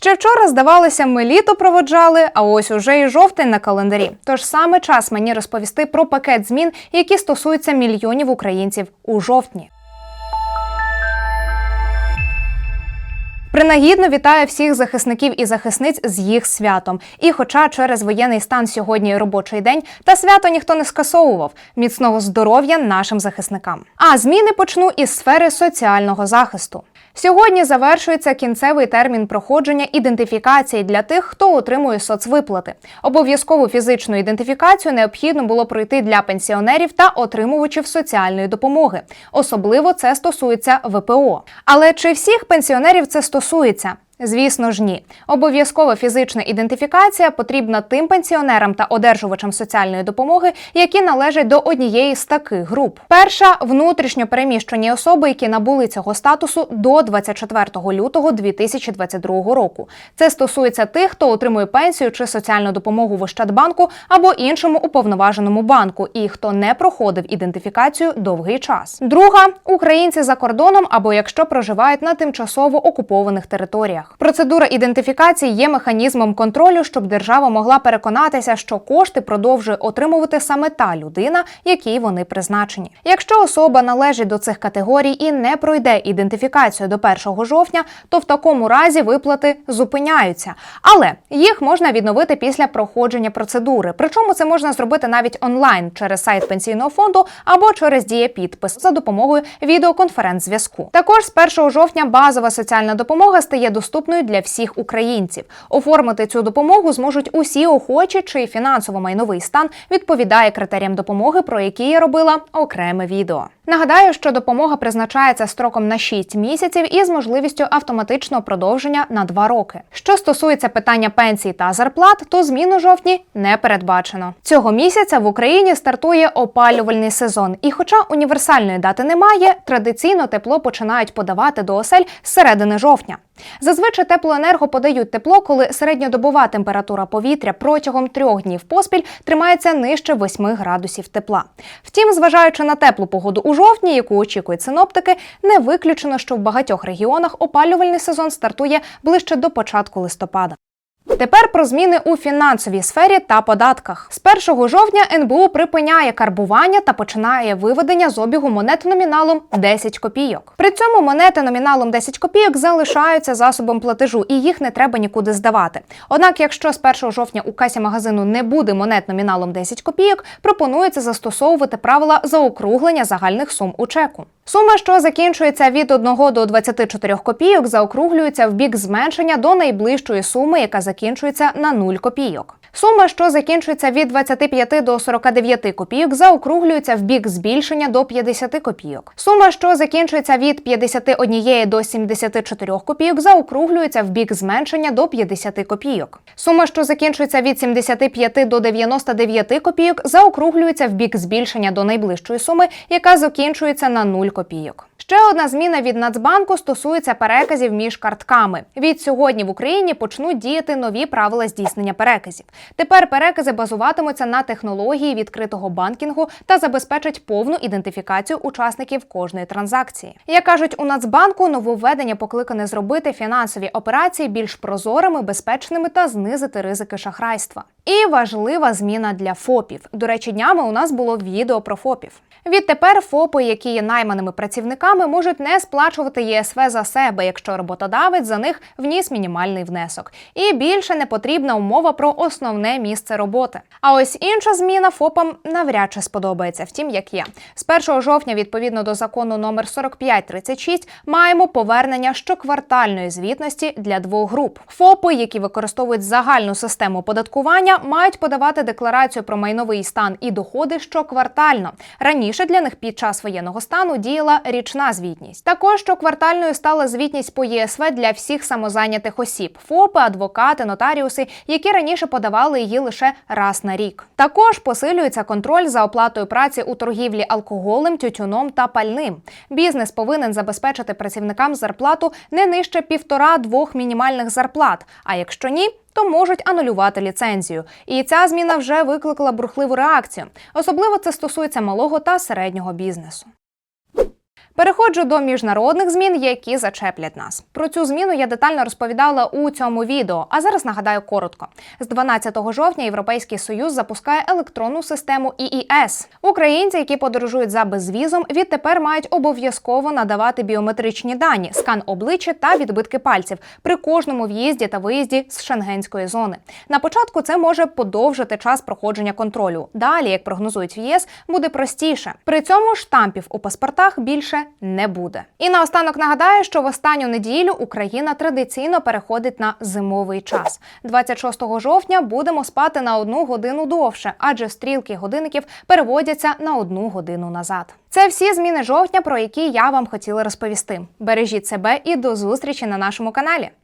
Ще вчора здавалося, ми літо проводжали, а ось уже і жовтень на календарі. Тож саме час мені розповісти про пакет змін, які стосуються мільйонів українців у жовтні. Принагідно вітаю всіх захисників і захисниць з їх святом. І, хоча через воєнний стан сьогодні робочий день, та свято ніхто не скасовував міцного здоров'я нашим захисникам. А зміни почну із сфери соціального захисту. Сьогодні завершується кінцевий термін проходження ідентифікації для тих, хто отримує соцвиплати. Обов'язкову фізичну ідентифікацію необхідно було пройти для пенсіонерів та отримувачів соціальної допомоги. Особливо це стосується ВПО. Але чи всіх пенсіонерів це стосується? Звісно ж, ні. Обов'язкова фізична ідентифікація потрібна тим пенсіонерам та одержувачам соціальної допомоги, які належать до однієї з таких груп. Перша внутрішньо переміщені особи, які набули цього статусу до 24 лютого 2022 року. Це стосується тих, хто отримує пенсію чи соціальну допомогу в Ощадбанку або іншому уповноваженому банку, і хто не проходив ідентифікацію довгий час. Друга українці за кордоном або якщо проживають на тимчасово окупованих територіях. Процедура ідентифікації є механізмом контролю, щоб держава могла переконатися, що кошти продовжує отримувати саме та людина, якій вони призначені. Якщо особа належить до цих категорій і не пройде ідентифікацію до 1 жовтня, то в такому разі виплати зупиняються, але їх можна відновити після проходження процедури. Причому це можна зробити навіть онлайн через сайт пенсійного фонду або через дієпідпис за допомогою відеоконференц-зв'язку. Також з 1 жовтня базова соціальна допомога стає доступною для всіх українців. Оформити цю допомогу зможуть усі охочі, чий фінансово-майновий стан відповідає критеріям допомоги, про які я робила окреме відео. Нагадаю, що допомога призначається строком на 6 місяців із можливістю автоматичного продовження на 2 роки. Що стосується питання пенсій та зарплат, то змін у жовтні не передбачено. Цього місяця в Україні стартує опалювальний сезон, і, хоча універсальної дати немає, традиційно тепло починають подавати до осель з середини жовтня. Зазвичай теплоенерго подають тепло, коли середньодобова температура повітря протягом трьох днів поспіль тримається нижче 8 градусів тепла. Втім, зважаючи на теплу погоду у жовтні, яку очікують синоптики, не виключено, що в багатьох регіонах опалювальний сезон стартує ближче до початку листопада. Тепер про зміни у фінансовій сфері та податках. З 1 жовтня НБУ припиняє карбування та починає виведення з обігу монет номіналом 10 копійок. При цьому монети номіналом 10 копійок залишаються засобом платежу, і їх не треба нікуди здавати. Однак, якщо з 1 жовтня у касі магазину не буде монет номіналом 10 копійок, пропонується застосовувати правила заокруглення загальних сум у чеку. Сума, що закінчується від 1 до 24 копійок, заокруглюється в бік зменшення до найближчої суми, яка закінчується на 0 копійок. Сума, що закінчується від 25 до 49 копійок, заокруглюється в бік збільшення до 50 копійок. Сума, що закінчується від 51 до 74 копійок, заокруглюється в бік зменшення до 50 копійок. Сума, що закінчується від 75 до 99 копійок, заокруглюється в бік збільшення до найближчої суми, яка закінчується на 0 копійок. Ще одна зміна від Нацбанку стосується переказів між картками. Від сьогодні в Україні почнуть діяти нові правила здійснення переказів. Тепер перекази базуватимуться на технології відкритого банкінгу та забезпечать повну ідентифікацію учасників кожної транзакції. Як кажуть у Нацбанку, нововведення покликане зробити фінансові операції більш прозорими, безпечними та знизити ризики шахрайства. І важлива зміна для ФОПів. До речі, днями у нас було відео про ФОПів. Відтепер ФОПи, які є найманими працівниками, можуть не сплачувати ЄСВ за себе, якщо роботодавець за них вніс мінімальний внесок. І більше не потрібна умова про основне місце роботи. А ось інша зміна ФОПам навряд чи сподобається. Втім, як є. З 1 жовтня, відповідно до закону номер 4536, маємо повернення щоквартальної звітності для двох груп. ФОПи, які використовують загальну систему податкування, мають подавати декларацію про майновий стан і доходи щоквартально. Раніше для них під час воєнного стану діяла річна звітність. Також щоквартальною стала звітність по ЄСВ для всіх самозайнятих осіб: ФОПи, адвокати, нотаріуси, які раніше подавали її лише раз на рік. Також посилюється контроль за оплатою праці у торгівлі алкоголем, тютюном та пальним. Бізнес повинен забезпечити працівникам зарплату не нижче півтора-двох мінімальних зарплат. А якщо ні, то можуть анулювати ліцензію. І ця зміна вже викликала бурхливу реакцію. Особливо це стосується малого та середнього бізнесу. Переходжу до міжнародних змін, які зачеплять нас. Про цю зміну я детально розповідала у цьому відео. А зараз нагадаю коротко: з 12 жовтня Європейський Союз запускає електронну систему ІІС. Українці, які подорожують за безвізом, відтепер мають обов'язково надавати біометричні дані, скан обличчя та відбитки пальців при кожному в'їзді та виїзді з шенгенської зони. На початку це може подовжити час проходження контролю. Далі, як прогнозують в ЄС, буде простіше. При цьому штампів у паспортах більше не буде. І наостанок нагадаю, що в останню неділю Україна традиційно переходить на зимовий час. 26 жовтня будемо спати на одну годину довше, адже стрілки годинників переводяться на одну годину назад. Це всі зміни жовтня, про які я вам хотіла розповісти. Бережіть себе і до зустрічі на нашому каналі.